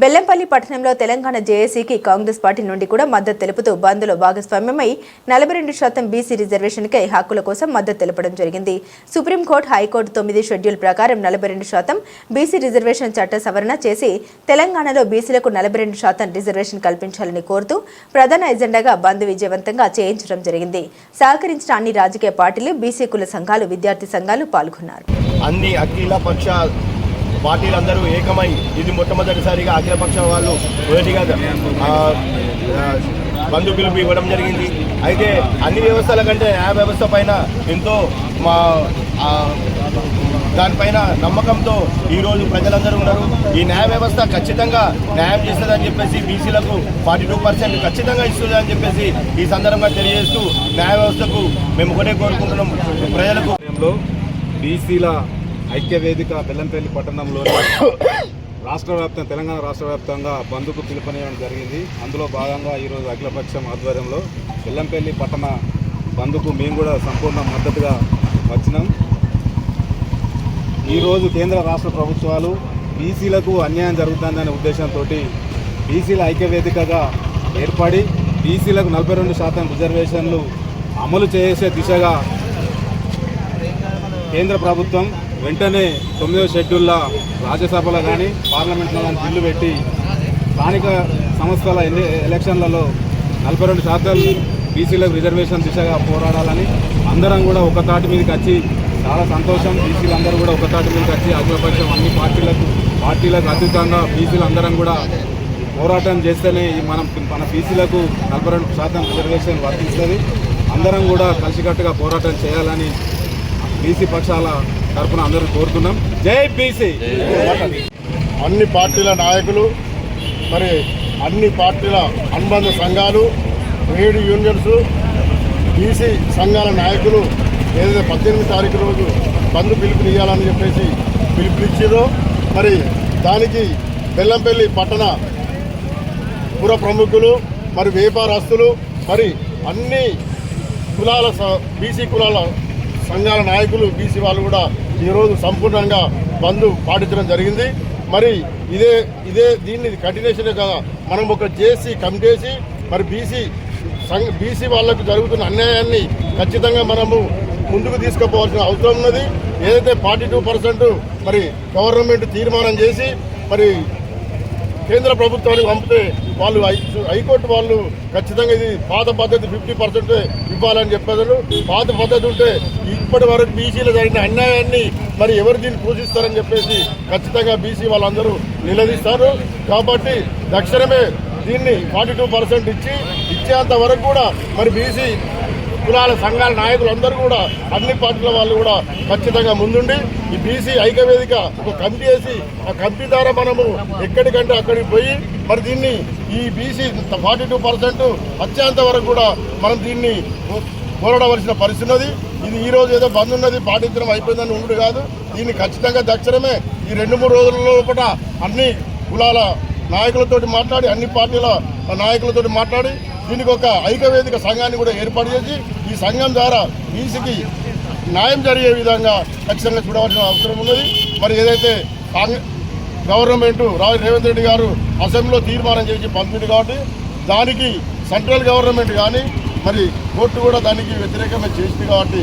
బెల్లంపల్లి పట్టణంలో తెలంగాణ జేఏసీకి కాంగ్రెస్ పార్టీ నుండి కూడా మద్దతు తెలుపుతూ బంద్లో భాగస్వామ్యమై నలభై రెండు శాతం బీసీ రిజర్వేషన్కై హక్కుల కోసం మద్దతు తెలపడం జరిగింది. సుప్రీంకోర్టు హైకోర్టు తొమ్మిది షెడ్యూల్ ప్రకారం నలభై రెండు శాతం బీసీ రిజర్వేషన్ చట్ట సవరణ చేసి తెలంగాణలో బీసీలకు నలభై రెండు శాతం రిజర్వేషన్ కల్పించాలని కోరుతూ ప్రధాన ఎజెండాగా బంద్ విజయవంతంగా చేయించడం జరిగింది. సహకరించిన అన్ని రాజకీయ పార్టీలు బీసీ కుల సంఘాలు విద్యార్థి సంఘాలు పాల్గొన్నారు. అన్ని అఖిల పక్ష పార్టీలందరూ ఏకమై ఇది మొట్టమొదటిసారిగా అఖిలపక్ష వాళ్ళు మొదటిగా బంధు పిలుపు ఇవ్వడం జరిగింది. అయితే అన్ని వ్యవస్థల కంటే న్యాయ వ్యవస్థ పైన ఎంతో మా దానిపైన నమ్మకంతో ఈరోజు ప్రజలందరూ ఉన్నారు. ఈ న్యాయ వ్యవస్థ ఖచ్చితంగా న్యాయం చేస్తుందని చెప్పేసి బీసీలకు ఫార్టీ టూ పర్సెంట్ ఖచ్చితంగా ఇస్తుందని చెప్పేసి ఈ సందర్భంగా తెలియజేస్తూ న్యాయ వ్యవస్థకు మేము ఒకటే కోరుకుంటున్నాం. ప్రజలకు బీసీల ఐక్య వేదిక బెల్లంపల్లి పట్టణంలో రాష్ట్ర వ్యాప్తం తెలంగాణ రాష్ట్ర వ్యాప్తంగా బంద్కు పిలుపునివ్వడం జరిగింది. అందులో భాగంగా ఈరోజు అఖిలపక్షం ఆధ్వర్యంలో బెల్లంపల్లి పట్టణ బంద్కు మేము కూడా సంపూర్ణ మద్దతుగా వచ్చినాం. ఈరోజు కేంద్ర రాష్ట్ర ప్రభుత్వాలు బీసీలకు అన్యాయం జరుగుతుందనే ఉద్దేశంతో బీసీల ఐక్య వేదికగా ఏర్పడి బీసీలకు నలభై రెండు శాతం రిజర్వేషన్లు అమలు చేసే దిశగా కేంద్ర ప్రభుత్వం వెంటనే తొమ్మిదవ షెడ్యూల్లో రాజ్యసభలో కానీ పార్లమెంట్లో కానీ బిల్లు పెట్టి స్థానిక సంస్థల ఎన్ని ఎలక్షన్లలో నలభై రెండు శాతం బీసీలకు రిజర్వేషన్ దిశగా పోరాడాలని అందరం కూడా ఒక తాటి మీదకి వచ్చి చాలా సంతోషం. బీసీలు అందరూ కూడా ఒక తాటి మీదకి వచ్చి అఖిలపక్షం అన్ని పార్టీలకు పార్టీలకు అతీతంగా బీసీలు అందరం కూడా పోరాటం చేస్తేనే మనం మన బీసీలకు నలభై రెండు శాతం రిజర్వేషన్ వర్తిస్తుంది. అందరం కూడా కలిసికట్టుగా పోరాటం చేయాలని బీసీ పక్షాల తరఫున అందరూ కోరుతున్నాం జై బీసీ. అన్ని పార్టీల నాయకులు మరి అన్ని పార్టీల అనుబంధ సంఘాలు ట్రేడ్ యూనియన్స్ బీసీ సంఘాల నాయకులు ఏదైతే పద్దెనిమిది తారీఖు రోజు బంద్ పిలుపునియ్యాలని చెప్పేసి పిలుపునిచ్చిందో మరి దానికి బెల్లంపల్లి పట్టణ పుర ప్రముఖులు మరి వ్యాపారస్తులు మరి అన్ని కులాల స- బీసీ కులాల సంఘాల నాయకులు బీసీ వాళ్ళు కూడా ఈరోజు సంపూర్ణంగా బంద్ పాటించడం జరిగింది. మరి ఇదే ఇదే దీన్ని కంటిన్యూషన్ కదా? మనం ఒక జేసీ కమిటేసి మరి బీసీ బీసీ వాళ్ళకు జరుగుతున్న అన్యాయాన్ని ఖచ్చితంగా మనము ముందుకు తీసుకుపోవాల్సిన అవసరం ఉన్నది. ఏదైతే ఫార్టీ టూ పర్సెంట్ మరి గవర్నమెంట్ తీర్మానం చేసి మరి కేంద్ర ప్రభుత్వానికి పంపితే వాళ్ళు హైకోర్టు వాళ్ళు ఖచ్చితంగా ఇది పాత పద్ధతి ఫిఫ్టీ పర్సెంట్ ఇవ్వాలని చెప్పేదారు పాత పద్ధతి ఉంటే ఇప్పటి వరకు బీసీలో జరిగిన అన్యాయాన్ని మరి ఎవరు దీన్ని పూజిస్తారని చెప్పేసి ఖచ్చితంగా బీసీ వాళ్ళందరూ నిలదీస్తారు. కాబట్టి తక్షణమే దీన్ని ఫార్టీ టూ పర్సెంట్ ఇచ్చి ఇచ్చేంత వరకు కూడా మరి బీసీ కులాల సంఘాల నాయకులు అందరూ కూడా అన్ని పార్టీల వాళ్ళు కూడా ఖచ్చితంగా ముందుండి ఈ బీసీ ఐక్యవేదిక ఒక కమిటీ వేసి ఆ కమిటీ ద్వారా మనము ఎక్కడికంటే అక్కడికి పోయి మరి దీన్ని ఈ బీసీ ఫార్టీ టూ పర్సెంట్ వచ్చేంత వరకు కూడా మనం దీన్ని పోరాడవలసిన పరిస్థితి ఉన్నది. ఇది ఈ రోజు ఏదో బంద్ ఉన్నది పాటించడం అయిపోయిందని ఉండు కాదు. దీన్ని ఖచ్చితంగా తక్షణమే ఈ రెండు మూడు రోజుల లోపల అన్ని కులాల నాయకులతోటి మాట్లాడి అన్ని పార్టీల నాయకులతోటి మాట్లాడి దీనికి ఒక ఐకవేదిక సంఘాన్ని కూడా ఏర్పాటు చేసి ఈ సంఘం ద్వారా బీసీకి న్యాయం జరిగే విధంగా ఖచ్చితంగా చూడవలసిన అవసరం ఉన్నది. మరి ఏదైతే కాంగ్రెస్ గవర్నమెంట్ రావు రేవంత్ రెడ్డి గారు అసెంబ్లీలో తీర్మానం చేసి పంపింది కాబట్టి దానికి సెంట్రల్ గవర్నమెంట్ కానీ మరి కోర్టు కూడా దానికి వ్యతిరేకంగా చేసింది కాబట్టి